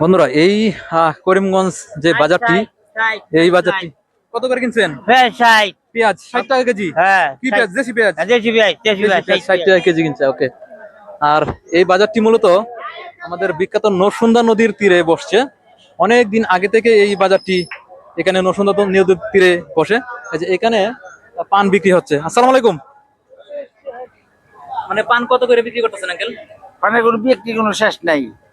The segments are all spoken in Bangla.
বন্ধুরা এই করিমগঞ্জ যে বাজারটি এই বাজারটি কত করে কিনছেন? পেঁয়াজ ষাট টাকা কেজি? হ্যাঁ কি পেঁয়াজ? দেশি পেঁয়াজ? দেশি ভাই দেশি ভাই দেশি পেঁয়াজ ষাট টাকা কেজি কিনছে ওকে। আর এই বাজারটি মূলত আমাদের বিখ্যাত নরসুন্দা নদীর তীরে বসছে। অনেক দিন আগে থেকে এই বাজারটি এখানে নরসুন্দা নদীর তীরে বসে। এখানে পান বিক্রি হচ্ছে। আসসালামু আলাইকুম। মানে পান কত করে বিক্রি করতেছেন আঙ্কেল? পানের কোনো ব্যক্তি কোনো শেষ নাই। বিক্রি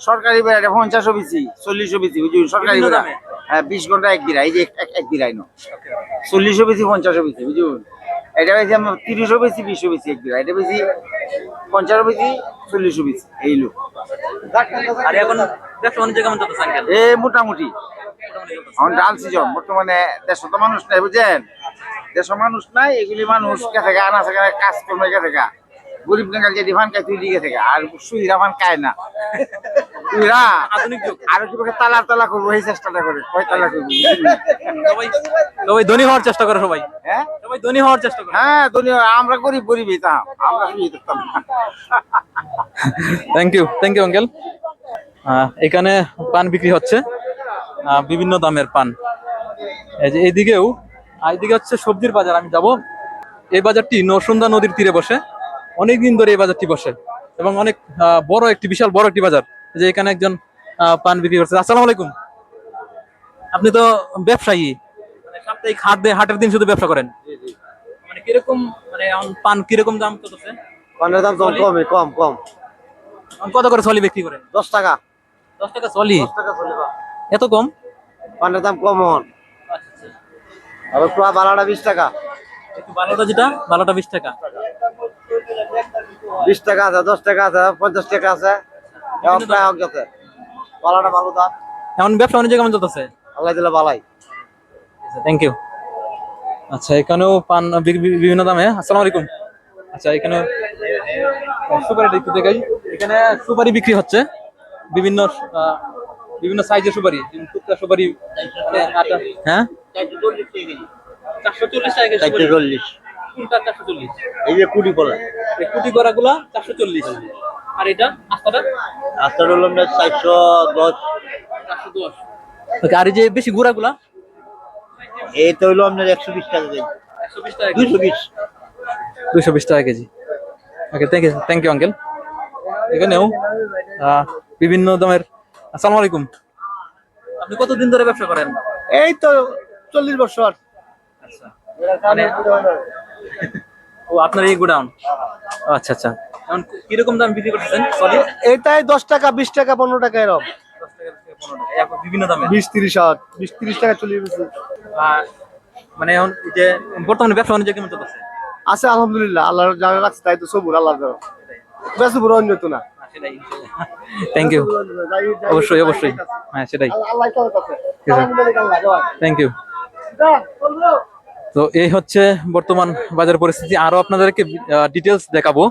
সরকারি বেড়া পঞ্চাশ বিচি চল্লিশ বিচি বুঝুন সরকারি বেড়া? হ্যাঁ বিশ ঘণ্টা এক বিড়া এই যে এক- বিড়াই নো। চল্লিশ বিচি পঞ্চাশ বিচি বুঝুন এটা বেশি আমরা তিরিশ বেশি বিশ বেশি এক বিড়া এটা বেশি পঞ্চাশ বেশি চল্লিশ বিচি এই লোক আর এখন এ মোটামুটি। এখন ডাল সিজন বর্তমানে দেড়শো তো মানুষ নাই বুঝছেন দেড়শো মানুষ নাই এগুলি মানুষ কে থেকে আনা থেকে কাজ করবে কে থেকে? গরিব নেগাল যে ডিফান খায় তুই দিকে থেকে। আর সুইরা ফান খায় না। তুইরা আধুনিক যুগ। আর কীভাবে তালা তালা করব এই চেষ্টাটা করে কয় তালা করব? সবাই সবাই ধনী হওয়ার চেষ্টা করে সবাই। হ্যাঁ? সবাই ধনী হওয়ার চেষ্টা করে। হ্যাঁ দুনিয়া আমরা গরিব গরিবই তা আমরা থাকতাম না। Thank you thank you uncle এখানে পান বিক্রি হচ্ছে। বিভিন্ন দামের পান। এই যে এইদিকেও আর এইদিকে হচ্ছে সবজির বাজার আমি যাব। এই বাজারটি নরসুন্দা নদীর তীরে বসে। অনেক দিন ধরে এই বাজারটি বসে এবং অনেক বড় একটি বিশাল বড় একটি বাজার যে এখানে একজন পান বিক্রি করছে। আসসালামু আলাইকুম। আপনি তো ব্যবসায়ী। মানে সাপ্তাহিক হাট দিয়ে হাটের দিন শুধু ব্যবসা করেন? মানে কীরকম মানে পান কীরকম দাম চলতেছে? পানের দাম কম কম। কম কত করে সলি বিক্রি করেন? দশ টাকা। দশ টাকা এত কম? পানের দাম কম হন আর পুরা বালাটা বিশ টাকা। বারোটা যেটা বারোটা বিশ টাকা। বিশ টাকা আছে দশ টাকা আছে পঞ্চাশ টাকা আছে। এখন প্রায় হক বালাটা ভালো দাম এখন ব্যবসা বাণিজ্য কেমন চলতেছে? আল্লাহ দিলে থ্যাংক ইউ আচ্ছা এখানেও পান বিভিন্ন দামে। আসসালামু আলাইকুম। আচ্ছা এখানে সুপারি একটু দেখাই। এখানে সুপারি বিক্রি হচ্ছে। বিভিন্ন আহ, বিভিন্ন সাইজের সুপারি। টুকরা সুপারি মানে হ্যাঁ? চারশো চল্লিশ। কোনটা চারশো চল্লিশ। এই যে এই কুটি গুলা চারশো চল্লিশ। আর এটা আস্তাটা? রাস্তার হলো আপনার চারশো দশ। চারশো দশ। আর এই যে বেশি গুড়া গুলা এই তো হইল আপনার একশো বিশ টাকা কেজি। একশো বিশ টাকা দুইশো বিশ। দুশো বিশ টাকা KG. Okay thank you thank you uncle এখানেও আহ, বিভিন্ন দামের আসসালামু আলাইকুম। আপনি কতদিন ধরে ব্যবসা করেন? এই তো চল্লিশ বছর। মানে ও আপনার এই গোডাউন আচ্ছা আচ্ছা এখন কীরকম দাম বিক্রি করতেছেন সরি এইটাই দশ টাকা বিশ টাকা পনেরো টাকা এরকম বিভিন্ন দামে বিশ তিরিশ বিশ তিরিশ টাকা বেশি আর মানে এখন যে বর্তমানে ব্যবসা বাণিজ্য কেমন চলতেছে আছে আলহামদুলিল্লাহ আল্লাহ জানা রাখছে তাই তো সবুর আল্লাহ বেশ বুড়ো অন্য তো না থ্যাংক ইউ অবশ্যই অবশ্যই হ্যাঁ সেটাই আল্লাহ থ্যাংক ইউ তো এই হচ্ছে বর্তমান বাজার পরিস্থিতি। আরও আপনাদেরকে ডিটেলস দেখাবো।